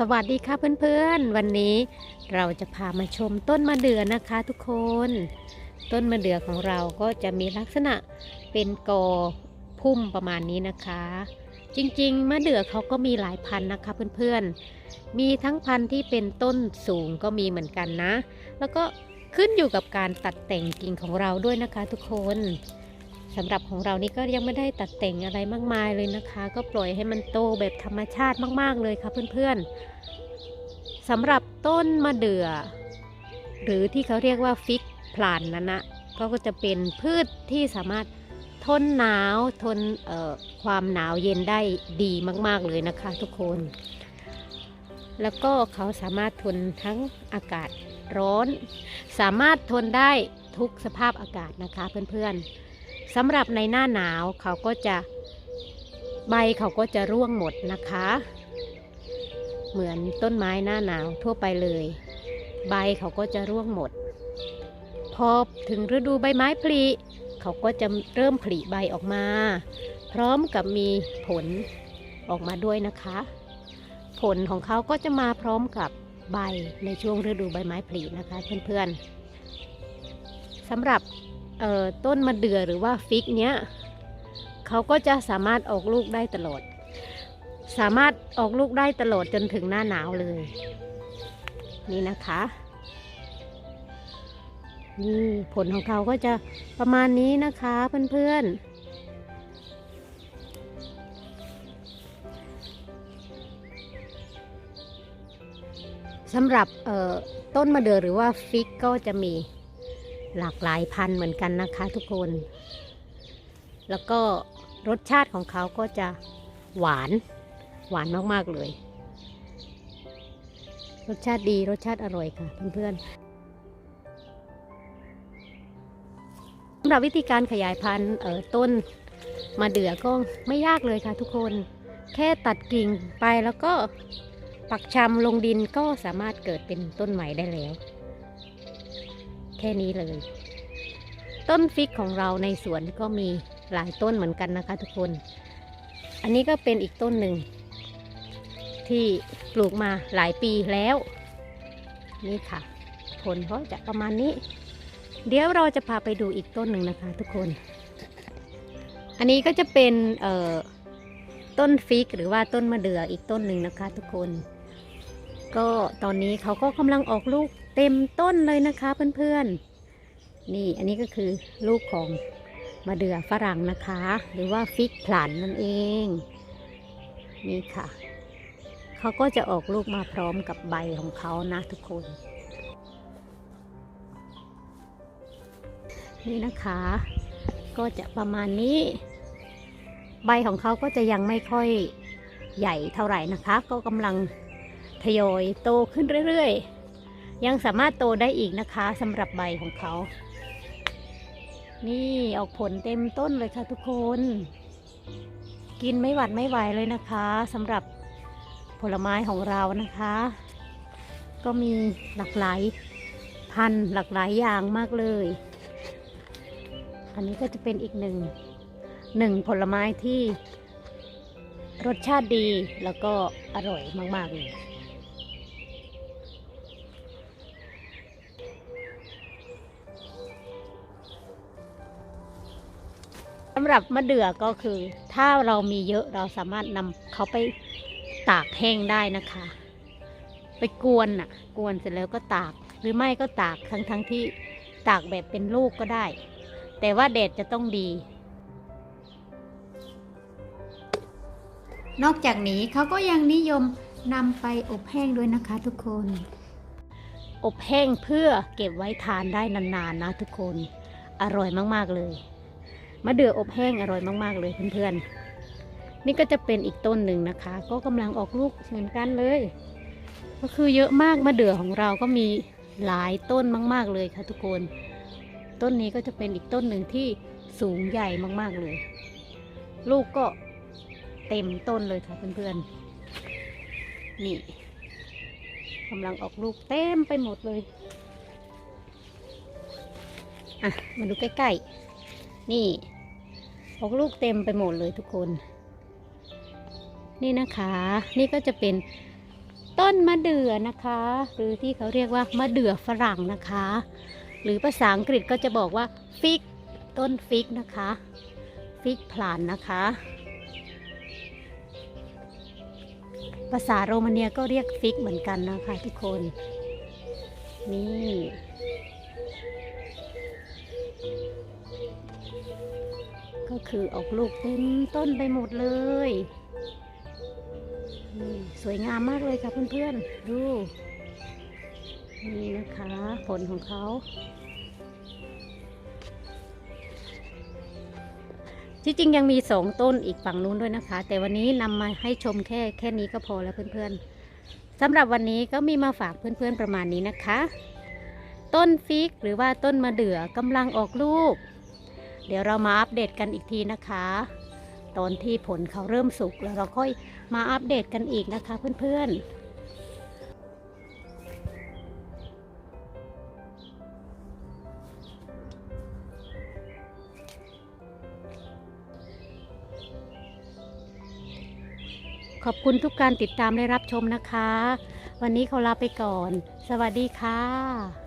สวัสดีค่ะเพื่อนๆ วันนี้เราจะพามาชมต้นมะเดื่อนะคะทุกคน ต้นมะเดื่อของเราก็จะมีลักษณะเป็นกอพุ่มประมาณนี้นะคะ จริงๆ มะเดื่อเขาก็มีหลายพันธุ์นะคะเพื่อนๆ มีทั้งพันธุ์ที่เป็นต้นสูงก็มีเหมือนกันนะ แล้วก็ขึ้นอยู่กับการตัดแต่งกิ่งของเราด้วยนะคะทุกคน สำหรับของเรานี่ก็ยังไม่ได้ตัดแต่งอะไรมากมายเลยนะคะ ก็ปล่อยให้มันโตแบบธรรมชาติมาก ๆเลยค่ะเพื่อนๆสำหรับต้นมะเดื่อ หรือที่เขาเรียกว่าฟิกพลานนั้นนะก็จะเป็นพืชที่สามารถทนหนาวทนความหนาวเย็นได้ดีมาก ๆเลยนะคะทุกคน แล้วก็เขาสามารถทนทั้งอากาศร้อน สามารถทนได้ทุกสภาพอากาศนะคะเพื่อนๆ สำหรับในหน้าหนาวเขาก็จะใบเขาก็จะร่วงหมดนะคะ เหมือนต้นไม้หน้าหนาวทั่วไปเลย ใบเขาก็จะร่วงหมด พอถึงฤดูใบไม้ผลิเขาก็จะเริ่มผลิใบออกมา พร้อมกับมีผลออกมาด้วยนะคะ ผลของเขาก็จะมาพร้อมกับใบในช่วงฤดูใบไม้ผลินะคะเพื่อนๆสำหรับ ต้นมะเดื่อหรือว่าฟิกเนี้ยเขาก็จะสามารถออกลูกได้ตลอด สามารถออกลูกได้ตลอดจนถึงหน้าหนาวเลย นี่นะคะ นี่ผลของเขาก็จะประมาณนี้นะคะเพื่อนๆสำหรับต้นมะเดื่อหรือว่าฟิกก็จะมี หลากหลายพันธุ์เหมือนกันนะคะทุกคน แล้วก็รสชาติของเขาก็จะหวาน หวานมากๆเลย รสชาติดีรสชาติอร่อยค่ะเพื่อนๆสำหรับวิธีการขยายพันธุ์ต้นมะเดื่อก็ไม่ยากเลยค่ะทุกคน แค่ตัดกิ่งไปแล้วก็ปักชำลงดินก็สามารถเกิดเป็นต้นใหม่ได้แล้ว ค่นี้เลย ต้นฟิกของเราในสวนก็มีหลายต้นเหมือนกันนะคะทุกคน อันนี้ก็เป็นอีกต้นหนึ่ง ที่ปลูกมาหลายปีแล้ว นี่ค่ะ ผลก็จะประมาณนี้ เดี๋ยวเราจะพาไปดูอีกต้นหนึ่งนะคะ ทุกคน อันนี้ก็จะเป็นต้นฟิกหรือว่าต้นมะเดื่ออีกต้นหนึ่งนะคะ ทุกคน ก็ตอนนี้เขาก็กำลังออกลูกเต็มต้นเลยนะคะเพื่อนๆ นี่อันนี้ก็คือลูกของมะเดื่อฝรั่งนะคะ หรือว่าฟิกผลันนั่นเอง นี่ค่ะ เขาก็จะออกลูกมาพร้อมกับใบของเขานะทุกคน นี่นะคะ ก็จะประมาณนี้ ใบของเขาก็จะยังไม่ค่อยใหญ่เท่าไหร่นะคะ ก็กำลัง ทยอยโตขึ้นเรื่อยๆ ยังสามารถโตได้อีกนะคะสำหรับใบของเขา นี่ออกผลเต็มต้นเลยค่ะทุกคน กินไม่หวัดไม่ไหวเลยนะคะสำหรับผลไม้ของเรานะคะ ก็มีหลากหลายพันธุ์หลากหลายอย่างมากเลย อันนี้ก็จะเป็นอีกหนึ่งหนึ่งผลไม้ที่รสชาติดีแล้วก็อร่อยมาก ๆ เลย หรับมะเดื่อก็คือ ถ้าเรามีเยอะเราสามารถนำเขาไปตากแห้งได้นะคะ ไปกวนน่ะ กวนเสร็จแล้วก็ตาก หรือไม่ก็ตากทั้งทั้งที่ตากแบบเป็นลูกก็ได้ แต่ว่าแดดจะต้องดี นอกจากนี้เขาก็ยังนิยมนำไปอบแห้งด้วยนะคะทุกคน อบแห้งเพื่อเก็บไว้ทานได้นานๆนะทุกคน อร่อยมากๆเลย มะเดื่ออบแห้งอร่อยมาก ๆ เลยเพื่อนๆ นี่ก็จะเป็นอีกต้นหนึ่งนะคะ ก็กำลังออกลูกเหมือนกันเลย ก็คือเยอะมากมะเดื่อของเราก็มีหลายต้นมาก ๆ เลยค่ะทุกคน ต้นนี้ก็จะเป็นอีกต้นหนึ่งที่สูงใหญ่มาก ๆ เลย ลูกก็เต็มต้นเลยค่ะเพื่อนๆ นี่กำลังออกลูกเต็มไปหมดเลย อะ มาดูใกล้ ๆ นี่ออกลูกเต็มไปหมดเลยทุกคน นี่นะคะ นี่ก็จะเป็นต้นมะเดื่อนะคะ หรือที่เขาเรียกว่ามะเดื่อฝรั่งนะคะ หรือภาษาอังกฤษก็จะบอกว่าฟิกต้นฟิกนะคะ ฟิกพลานนะคะ ภาษาโรมาเนียก็เรียกฟิกเหมือนกันนะคะทุกคน นี่ คือออกลูกเต็มต้นไปหมดเลยนี่สวยงามมากเลยค่ะเพื่อนๆ ดู นี่นะคะ ผลของเขาจริงๆยังมีสองต้นอีกฝั่งนู้นด้วยนะคะ แต่วันนี้นำมาให้ชมแค่แค่นี้ก็พอแล้วเพื่อนๆสำหรับวันนี้ก็มีมาฝากเพื่อนๆประมาณนี้นะคะ ต้นฟิกหรือว่าต้นมะเดื่อกำลังออกลูก เดี๋ยวเรามาอัปเดตกันอีกทีนะคะ ตอนที่ผลเขาเริ่มสุกแล้วเราค่อยมาอัปเดตกันอีกนะคะเพื่อนๆขอบคุณทุกการติดตามและรับชมนะคะ วันนี้เขาลาไปก่อน สวัสดีค่ะ